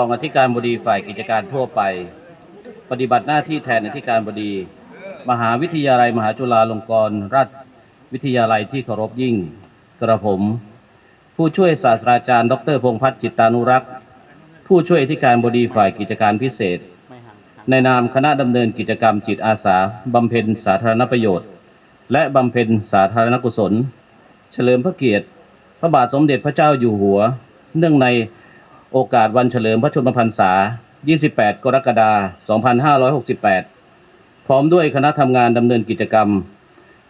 รองอธิการบดีฝ่ายกิจการทั่วไป ปฏิบัติหน้าที่แทนอธิการบดี มหาวิทยาลัยมหาจุฬาลงกรณราชวิทยาลัยที่เคารพยิ่ง กระผม ผู้ช่วยศาสตราจารย์ ดรพงษ์พัฒน์จิตตานุรักษ์ ผู้ช่วยอธิการบดีฝ่ายกิจการพิเศษ ในนามคณะดำเนินกิจกรรมจิตอาสาบำเพ็ญสาธารณประโยชน์ และบำเพ็ญสาธารณกุศล เฉลิมพระเกียรติ พระบาทสมเด็จพระเจ้าอยู่หัว เนื่องใน โอกาสวันเฉลิมพระชนมพรรษา 28 กรกฎาคม 2568 พร้อมด้วยคณะทำงานดำเนินกิจกรรม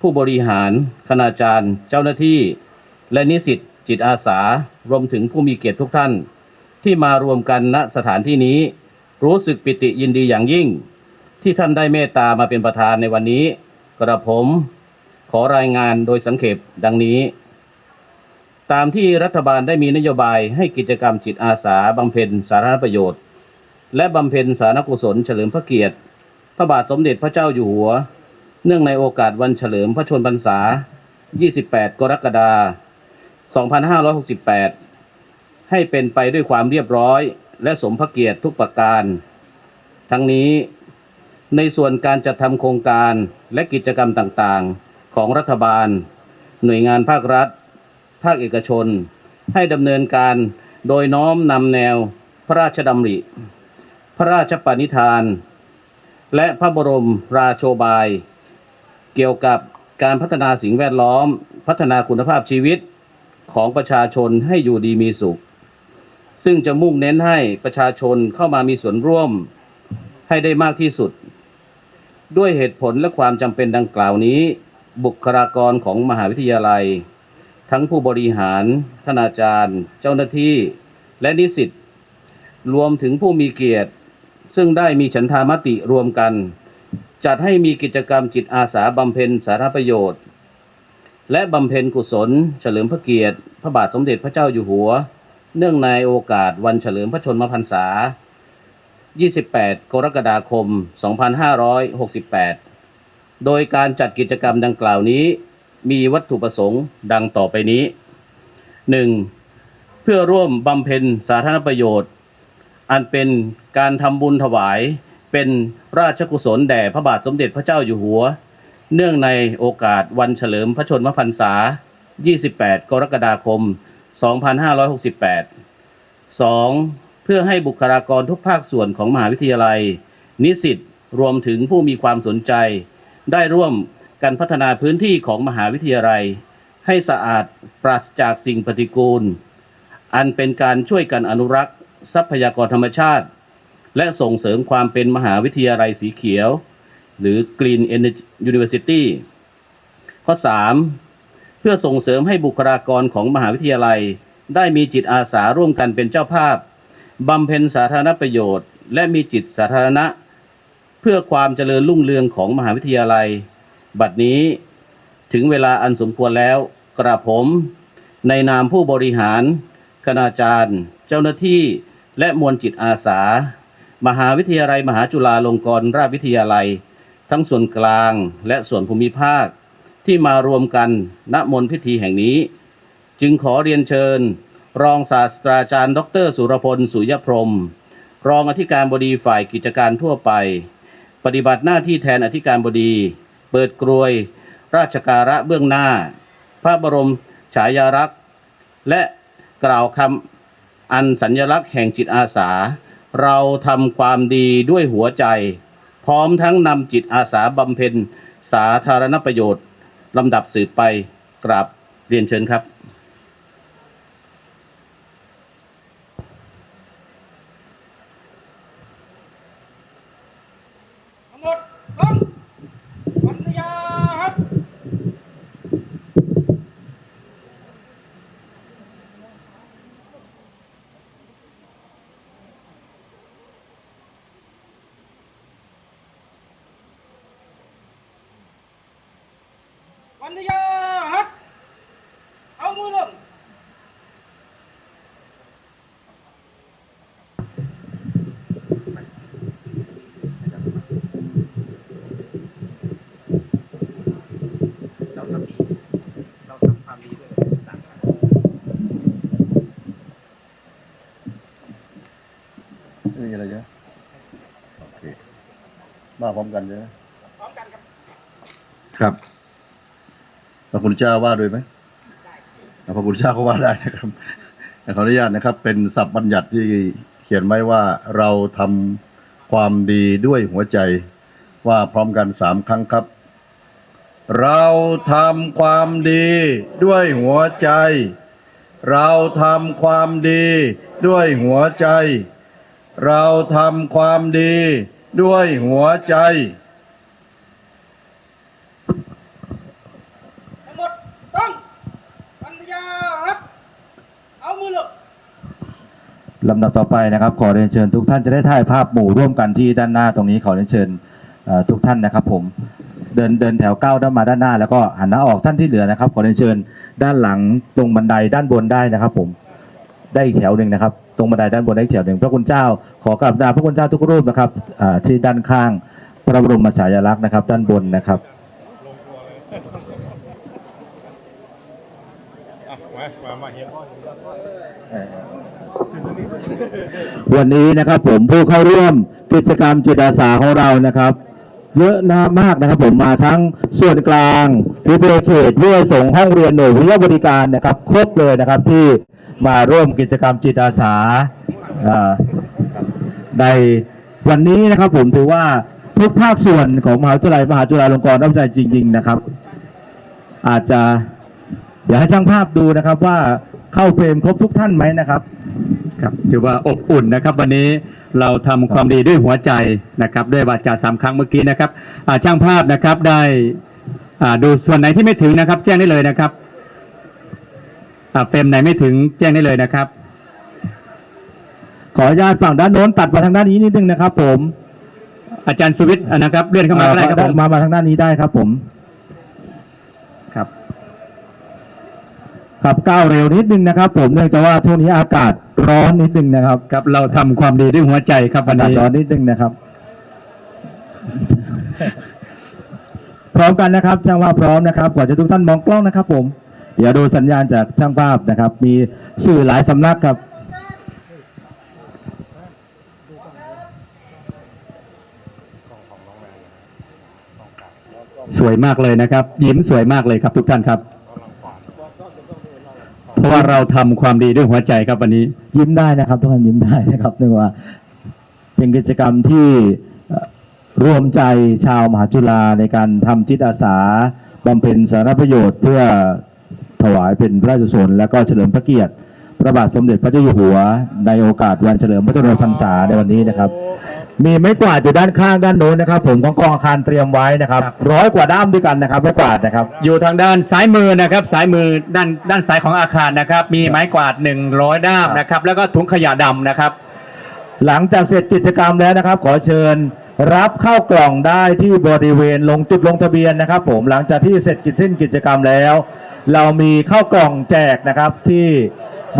ผู้บริหาร คณาจารย์ เจ้าหน้าที่ และนิสิตจิตอาสา รวมถึงผู้มีเกียรติทุกท่าน ที่มารวมกันณสถานที่นี้ รู้สึกปิติยินดีอย่างยิ่ง ที่ท่านได้เมตตามาเป็นประธานในวันนี้ กระผม ขอรายงานโดยสังเขปดังนี้ ตามที่รัฐบาลได้มีนโยบายให้กิจกรรมจิตอาสาบำเพ็ญสาธารณประโยชน์ และบำเพ็ญสาธารณกุศลเฉลิมพระเกียรติ พระบาทสมเด็จพระเจ้าอยู่หัว เนื่องในโอกาสวันเฉลิมพระชนมพรรษา 28 กรกฎาคม 2568 ให้เป็นไปด้วยความเรียบร้อย และสมพระเกียรติทุกประการ ทั้งนี้ในส่วนการจัดทำโครงการและกิจกรรมต่างๆ ของรัฐบาล หน่วยงานภาครัฐ ภาคเอกชน ให้ดำเนินการโดยน้อมนำแนวพระราชดำริ พระราชปณิธาน และพระบรมราโชบาย เกี่ยวกับการพัฒนาสิ่งแวดล้อม พัฒนาคุณภาพชีวิตของประชาชนให้อยู่ดีมีสุข ซึ่งจะมุ่งเน้นให้ประชาชนเข้ามามีส่วนร่วมให้ได้มากที่สุด ด้วยเหตุผลและความจำเป็นดังกล่าวนี้ บุคลากรของมหาวิทยาลัย ทั้งผู้บริหารคณาจารย์ เจ้าหน้าที่และนิสิตรวมถึงผู้มีเกียรติ ซึ่งได้มีฉันทามติรวมกัน จัดให้มีกิจกรรมจิตอาสาบำเพ็ญสาธารณประโยชน์ และบำเพ็ญกุศล เฉลิมพระเกียรติ พระบาทสมเด็จพระเจ้าอยู่หัว เนื่องในโอกาสวันเฉลิมพระชนมพรรษา 28 กรกฎาคม 2568 โดยการจัดกิจกรรมดังกล่าวนี้ มีวัตถุประสงค์ดังต่อไปนี้ 1. เพื่อร่วมบำเพ็ญสาธารณประโยชน์ อันเป็นการทำบุญถวายเป็นราชกุศลแด่พระบาทสมเด็จพระเจ้าอยู่หัว เนื่องในโอกาสวันเฉลิมพระชนมพรรษา 28 กรกฎาคม 2568 2. เพื่อให้บุคลากรทุกภาคส่วนของมหาวิทยาลัย นิสิตรวมถึงผู้มีความสนใจ ได้ร่วม กันพัฒนาพื้นที่ของมหาวิทยาลัย ให้สะอาดปราศจากสิ่งปฏิกูล อันเป็นการช่วยกันอนุรักษ์ ทรัพยากรธรรมชาติ และส่งเสริมความเป็นมหาวิทยาลัยสีเขียว หรือ Green Energy University ข้อ 3. เพื่อส่งเสริมให้บุคลากรของมหาวิทยาลัย ได้มีจิตอาสาร่วมกันเป็นเจ้าภาพบำเพ็ญสาธารณประโยชน์ และมีจิตสาธารณะ เพื่อความเจริญรุ่งเรืองของมหาวิทยาลัย บัดนี้ถึงเวลาอันสมควรแล้ว กระผม ในนามผู้บริหาร คณาจารย์ เจ้าหน้าที่ และมวลจิตอาสา มหาวิทยาลัยมหาจุฬาลงกรณราชวิทยาลัย ทั้งส่วนกลางและส่วนภูมิภาค ที่มารวมกันณมณฑพิธีแห่งนี้ จึงขอเรียนเชิญ รองศาสตราจารย์ ดร สุรพล สุยพรม รองอธิการบดีฝ่ายกิจการทั่วไป ปฏิบัติหน้าที่แทนอธิการบดี เปิดกรวย ราชการะเบื้องหน้า พระบรมฉายาลักษณ์ และกล่าวคำอันสัญลักษณ์แห่งจิตอาสา เราทำความดีด้วยหัวใจ พร้อมทั้งนำจิตอาสาบำเพ็ญ สาธารณประโยชน์ลำดับสืบไปกราบเรียนเชิญครับทั้งหมดต้องปัญญาครับ ปัญญาฮัทเอามือลงเราทำดีเราทำความดีด้วยสังไม่มีอะไรใช่ไหมโอเคมาพร้อมกันใช่ไหมพร้อมกันครับ ครับ พระคุณเจ้าว่าด้วยไหมพระคุณเจ้าก็ว่าได้นะครับขออนุญาตนะครับ เป็นศัพท์บัญญัติที่เขียนไว้ว่าเราทำความดีด้วยหัวใจว่าพร้อมกันสามครั้งครับ เราทำความดีด้วยหัวใจ เราทำความดีด้วยหัวใจ เราทำความดีด้วยหัวใจ ทั้งหมดต้องปัญญาฮัทเอามือลง ลำดับต่อไปนะครับ ขอเรียนเชิญ ทุกท่านจะได้ถ่ายภาพหมู่ร่วมกันที่ด้านหน้าตรงนี้ขอเรียนเชิญทุกท่านนะครับ ผมเดินเดินแถวก้าวด้านมาด้านหน้า แล้วก็หันหน้าออกท่านที่เหลือนะครับ ขอเรียนเชิญด้านหลังตรงบันไดด้านบนได้นะครับ ผมได้อีกแถวหนึ่งนะครับ ตรงบันไดด้านบนได้อีกแถวหนึ่งพระคุณเจ้า ขอกราบลาพระคุณเจ้าทุกรูปนะครับที่ด้านข้างพระบรมฉายาลักษณ์นะครับ ด้านบนนะครับ วันนี้นะครับผมผู้เข้าร่วมกิจกรรมจิตอาสาของเรานะครับ เยอะนะมากนะครับผมมาทั้งส่วนกลางวิทยาเขตวิทยาสงห้องเรียนหน่วยวิทยาบริการนะครับ ครบเลยนะครับที่มาร่วมกิจกรรมจิตอาสาอ่าในวันนี้นะครับผมถือว่าทุกภาคส่วนของมหาวิทยาลัยมหาจุฬาลงกรณ์รับใจจริง ๆนะครับ อาจจะเดี๋ยวให้ช่างภาพดูนะครับว่าเข้าเฟรมครบทุกท่านไหมนะครับ ครับถือว่าอบอุ่นนะครับ วันนี้เราทำความดีด้วยหัวใจนะครับด้วยวาจาสามครั้งเมื่อกี้นะครับอ่าช่างภาพนะครับได้อ่าดูส่วนไหนที่ไม่ถึงนะครับ แจ้งได้เลยนะครับอ่าเฟรมไหนไม่ถึงแจ้งได้เลยนะครับ ขออนุญาตฝั่งด้านโน้นตัดมาทางด้านนี้นิดนึงนะครับ ผม อาจารย์สวิทย์นะครับเลื่อนเข้ามาก็ได้ครับผมมามาทางด้านนี้ได้ครับ ผมครับขับก้าวเร็วนิดนึงนะครับ ผมเนื่องจากว่าช่วงนี้อากาศ ร้อนนิดนึงนะครับครับ เราทำความดีด้วยหัวใจครับวัอานกาศนี้ร้อนนิดนึงนะครับ พร้อมกันนะครับช่างภาพพร้อมนะครับก่อนจะทุกท่านมองกล้องนะครับ ผมอย่าดูสัญญาณจากช่างภาพนะครับ มีสื่อหลายสำนักครับ สวยมากเลยนะครับ ยิ้มสวยมากเลยครับทุกท่านครับ เพราะว่าเราทำความดีด้วยหัวใจครับวันนี้ ยิ้มได้นะครับ ทุกท่านยิ้มได้นะครับเนื่องว่าเป็นกิจกรรมที่รวมใจชาวมหาจุฬาในการทำจิตอาสาบำเพ็ญสารประโยชน์เพื่อถวายเป็นพระราชกุศลและก็เฉลิมพระเกียรติ พระบาทสมเด็จพระเจ้าอยู่หัว ในโอกาสวันเฉลิมพระชนมพรรษาในวันนี้นะครับ มีไม้กวาดอยู่ด้านข้างด้านโน้นนะครับ ผมของกองอาคารเตรียมไว้นะครับครับร้อยกว่าด้ามด้วยกันนะครับไม้กวาดนะครับอยู่ทางด้านซ้ายมือนะครับซ้ายมือด้านด้านซ้ายของอาคารนะครับ มีไม้กวาด 100 ด้ามนะครับ แล้วก็ถุงขยะดำนะครับ หลังจากเสร็จกิจกรรมแล้วนะครับ ขอเชิญรับเข้ากล่องได้ที่บริเวณลงจุดลงทะเบียนนะครับ ผมหลังจากที่เสร็จกิจสิ้นกิจกรรมแล้ว เรามีเข้ากล่องแจกนะครับที่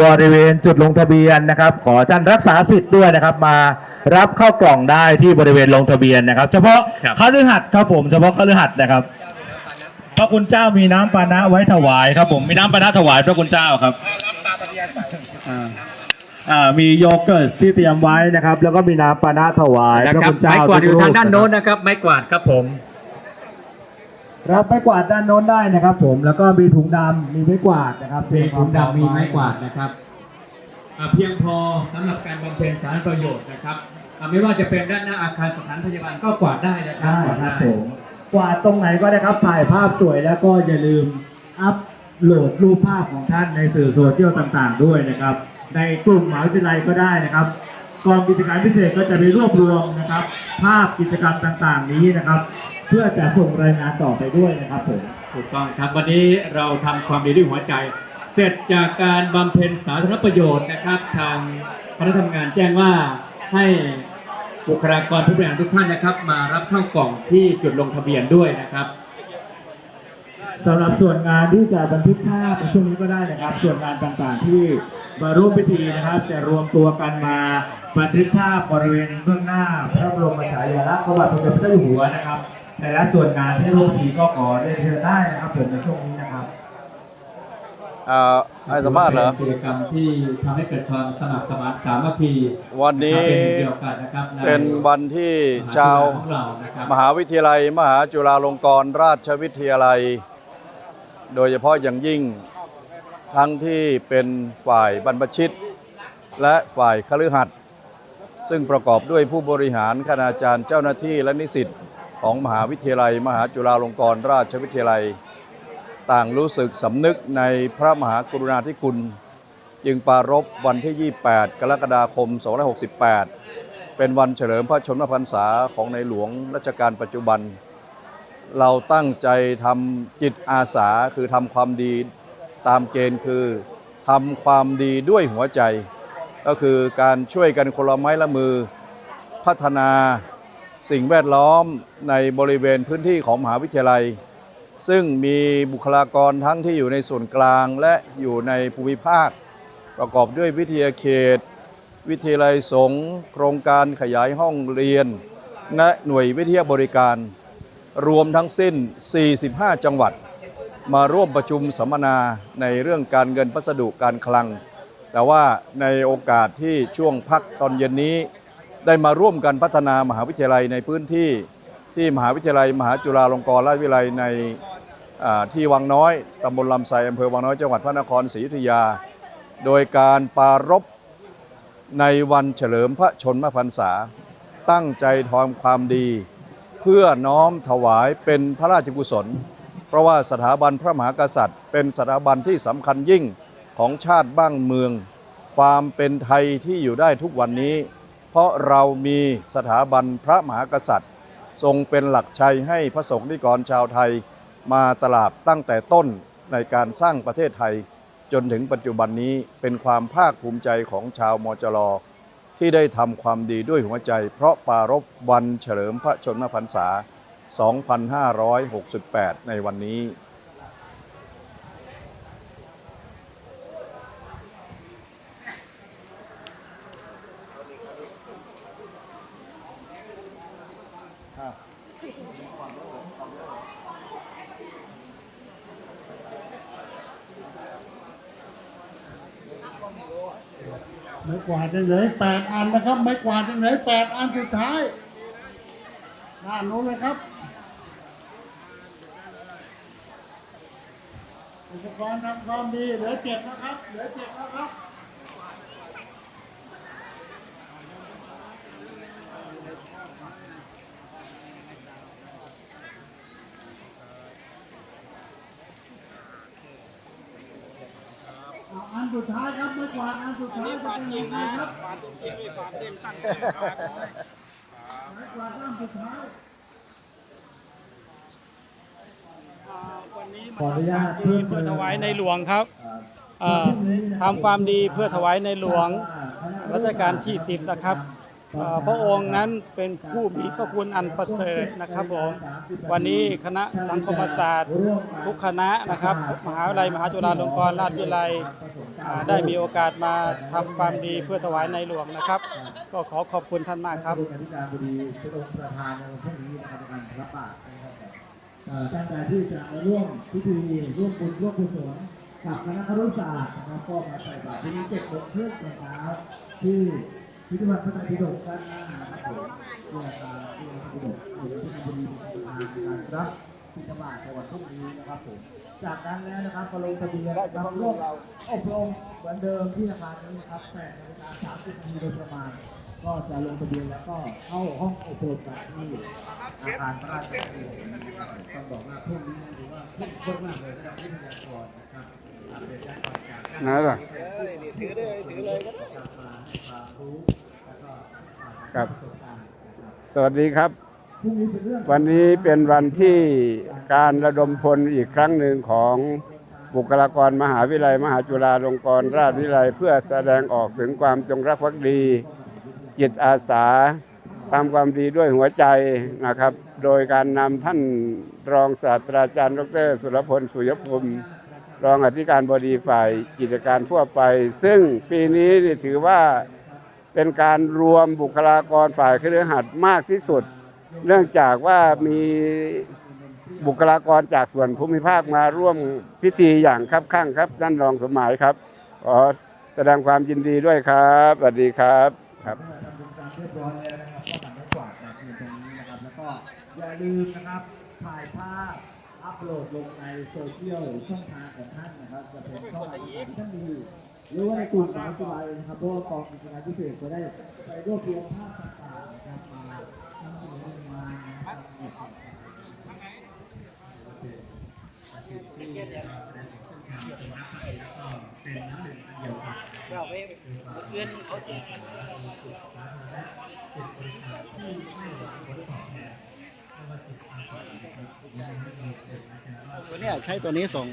บริเวณจุดลงทะเบียนนะครับ ขอท่านรักษาสิทธิ์ด้วยนะครับมา รับเข้ากล่องได้ที่บริเวณลงทะเบียนนะครับ เฉพาะครับคฤหัสถ์ครับผมเฉพาะคฤหัสถ์นะครับ พระคุณเจ้ามีน้ำปานะไว้ถวายครับผมมีน้ำปานะถวายพระคุณเจ้าครับอ่ามีโยเกิร์ตที่เตรียมไว้นะครับ แล้วก็มีน้ำปานะถวายนะพระครับคุณเจ้าไม้กวาดอยู่ทุรูปทางด้านโน้นนะครับ ไม้กวาดครับผมรับไม้กวาดด้านโน้นได้นะครับ ผมแล้วก็มีถุงดำมีไม้กวาดนะครับมีถุงดำมีไม้กวาดนะครับอ่า เพียงพอสำหรับการบำเพ็ญสาธารณประโยชน์นะครับอ่าไม่ว่าจะเป็นด้านหน้าอาคารสถานพยาบาลก็กวาดได้นะครับได้กวาดครับได้ผมกวาดตรงไหนก็ได้ครับถ่ายภาพสวยแล้วก็อย่าลืมอัพโหลดรูปภาพของท่านในสื่อโซเชียลต่างๆ ด้วยนะครับ ในกลุ่มมหาวิทยาลัยก็ได้นะครับกองกิจการพิเศษก็จะไปรวบรวมนะครับ ภาพกิจกรรมต่างๆ นี้นะครับ เพื่อจะส่งรายงานต่อไปด้วยนะครับผมถูกต้องครับวันนี้เราทำความดีด้วยหัวใจ เสร็จจากการบำเพ็ญสาธารณประโยชน์นะครับ ทางคณะทำงานแจ้งว่าให้บุคลากรผู้บริหารทุกท่านนะครับ มารับเข้ากล่องที่จุดลงทะเบียนด้วยนะครับสำหรับส่วนงานที่จะบันทึกภาพในช่วงนี้ก็ได้นะครับ ส่วนงานต่างๆที่มาร่วมพิธีนะครับ จะรวมตัวกันมาบันทึกภาพบริเวณเบื้องหน้า พระบรมฉายาลักษณ์พระบาทสมเด็จพระเจ้าอยู่หัวนะครับแต่ละส่วนงานที่ร่วมพิธีก็ขอได้เชิญได้นะครับผมในช่วงนี้ อ่อให้สัมภาษณ์เหรอ ป็นกิจกรรมที่ทำให้เกิดความสมัครสมานสามัคคีวันนี้เป็นหนึ่งเดียวกันนะครับในเป็นวันที่ชาว ของเรานะครับมหาวิทยาลัย มหาจุฬาลงกรณราชวิทยาลัย โดยเฉพาะอย่างยิ่งทั้งที่เป็นฝ่ายบรรพชิต และฝ่ายคฤหัสถ์ซึ่งประกอบด้วยผู้บริหารคณาจารย์เจ้าหน้าที่และนิสิตของมหาวิทยาลัย มหาจุฬาลงกรณราชวิทยาลัย ต่างรู้สึกสำนึกในพระมหากรุณาธิคุณ จึงปรารภวันที่ 28 กรกฎาคม 2568 เป็นวันเฉลิมพระชนมพรรษาของในหลวงรัชกาลปัจจุบัน เราตั้งใจทำจิตอาสาคือทำความดีตามเกณฑ์คือทำความดีด้วยหัวใจ ก็คือการช่วยกันคนละไม้ละมือ พัฒนาสิ่งแวดล้อมในบริเวณพื้นที่ของมหาวิทยาลัย ซึ่งมีบุคลากรทั้งที่อยู่ในส่วนกลางและอยู่ในภูมิภาค ประกอบด้วยวิทยาเขต วิทยาลัยสงฆ์โครงการขยายห้องเรียน และหน่วยวิทยาบริการ รวมทั้งสิ้น 45 จังหวัด มาร่วมประชุมสัมมนาในเรื่องการเงินพัสดุการคลัง แต่ว่าในโอกาสที่ช่วงพักตอนเย็นนี้ ได้มาร่วมกันพัฒนามหาวิทยาลัยในพื้นที่ ที่มหาวิทยาลัย มหาจุฬาลงกรณราชวิทยาลัยในที่วังน้อยตำบลลำไทรอำเภอวังน้อยจังหวัดพระนครศรีอยุธยา โดยการปรารภในวันเฉลิมพระชนมพรรษา ตั้งใจทำความดี เพื่อน้อมถวายเป็นพระราชกุศล เพราะว่าสถาบันพระมหากษัตริย์ เป็นสถาบันที่สำคัญยิ่งของชาติบ้านเมือง ความเป็นไทยที่อยู่ได้ทุกวันนี้ เพราะเรามีสถาบันพระมหากษัตริย์ ทรงเป็นหลักชัยให้พระสงฆ์นิกรชาวไทย มาตลาดตั้งแต่ต้นในการสร้างประเทศไทย จนถึงปัจจุบันนี้เป็นความภาคภูมิใจของชาวมจรที่ได้ทำความดีด้วยหัวใจ เพราะปารบวันเฉลิมพระชนมพรรษา 2568 ในวันนี้ ไม้กวาดยังเหลือแปดอันนะครับ ไม้กวาดยังเหลือแปดอันสุดท้ายด้านโน้นเลยครับ อุปกรณ์ทำความดีเหลือเจ็ดนะครับ เหลือเจ็ดนะครับ เอาอัน สุดท้ายครับไม้กวาดอันสุดท้ายจะเป็นยังไงครับไม้กวาดอันสุดท้ายวันนี้มาทำความดีเพื่อถวายในหลวงครับเอ่อทำความดีเพื่อถวายในหลวงรัชกาลที่สิบนะครับเอ่อ พระองค์นั้นเป็นผู้มีพระคุณอันประเสริฐนะครับผมวันนี้คณะสังคมศาสตร์ ทุกคณะนะครับ มหาวิทยาลัยมหาจุฬาลงกรณราชวิทยาลัยได้มีโอกาสมาทำความดีเพื่อถวายในหลวงนะครับ ก็ขอขอบคุณท่านมากครับอธิการบดีเป็นองค์ประธานในวันพรุ่งนี้นะครับการรับบาตรนะครับเอ่อตั้งใจที่จะร่วมพิธีร่วมบุญร่วมกุศลกับคณะครุศาสตร์นะครับก็มาใส่บาตรที่นี่เจ็ดโมงครึ่งเช้าที่ พิพิธภัณฑ์พระไตรปิฎกด้านหน้านะครับผมเพื่อการที่พระไตรปิฎกหรือที่บดีเป็นประธานในการรับพิธบาตในวันพรุ่งนี้นะครับผม จากนั้นแล้วนะครับก็ลงทะเบียนนะครับร่วมอบรมเหมือนเดิมที่อาคารนี้นะครับแปดนาฬิกาสามสิบนาทีโดยประมาณ ก็จะลงทะเบียนแล้วก็เข้าห้องอบรมกันที่อาคารพระราชวังต้องบอกว่าพวกนี้ถือว่าเข้มข้นมากเลยนะครับวิทยากรนะครับ ไหนล่ะถือเลยถือเลยก็ได้ครับ สวัสดีครับ วันนี้เป็นวันที่การระดมพลอีกครั้งหนึ่งของบุคลากรมหาวิทยาลัย มหาจุฬาลงกรณราชวิทยาลัย เพื่อแสดงออกถึงความจงรักภักดี จิตอาสาทำความดีด้วยหัวใจนะครับ โดยการนำท่านรองศาสตราจารย์ ดร สุรพล สุยภูมิ รองอธิการบดีฝ่ายกิจการทั่วไป ซึ่งปีนี้นี่ถือว่าเป็นการรวมบุคลากรฝ่ายเครือขัดมากที่สุด เนื่องจากว่ามีบุคลากรจากส่วนภูมิภาคมาร่วมพิธีอย่างคับข้างครับท่านรองสมหมายครับขอแสดงความยินดีด้วยครับสวัสดีครับครับเรียบร้อยแล้วนะครับก็หันไปกวาดแบบนี้ตรงนี้นะครับแล้วก็อย่าลืมนะครับถ่ายภาพ โหลดลงในโซเชียลช่องทางของท่านนะครับจะเป็นช่องทางที่ท่านมีหรือว่าในกลุ่มของจุฬาเองนะครับเพราะว่ากองกิจการพิเศษจะได้ไปรวบรวมภาพต่างๆนะครับมานำเส ตัวนี้ใช้ตัวนี้ส่ง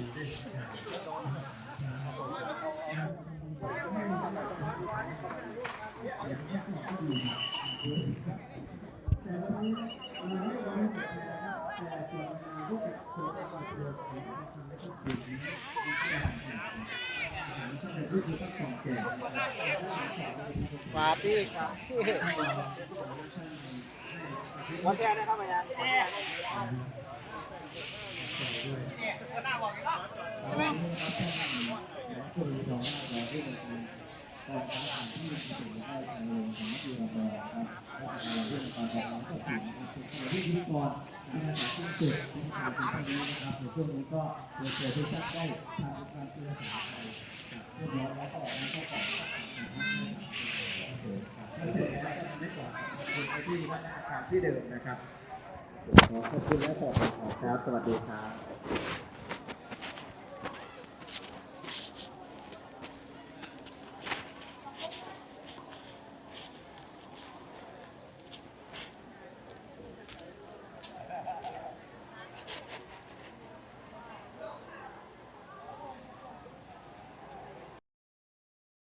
มาพี่ครับพี่ นะครับตัวเนี้ยใช้ตัวนี้ส่ง ที่เดิมนะครับ ขอขอบคุณและขอบคุณครับ สวัสดีครับ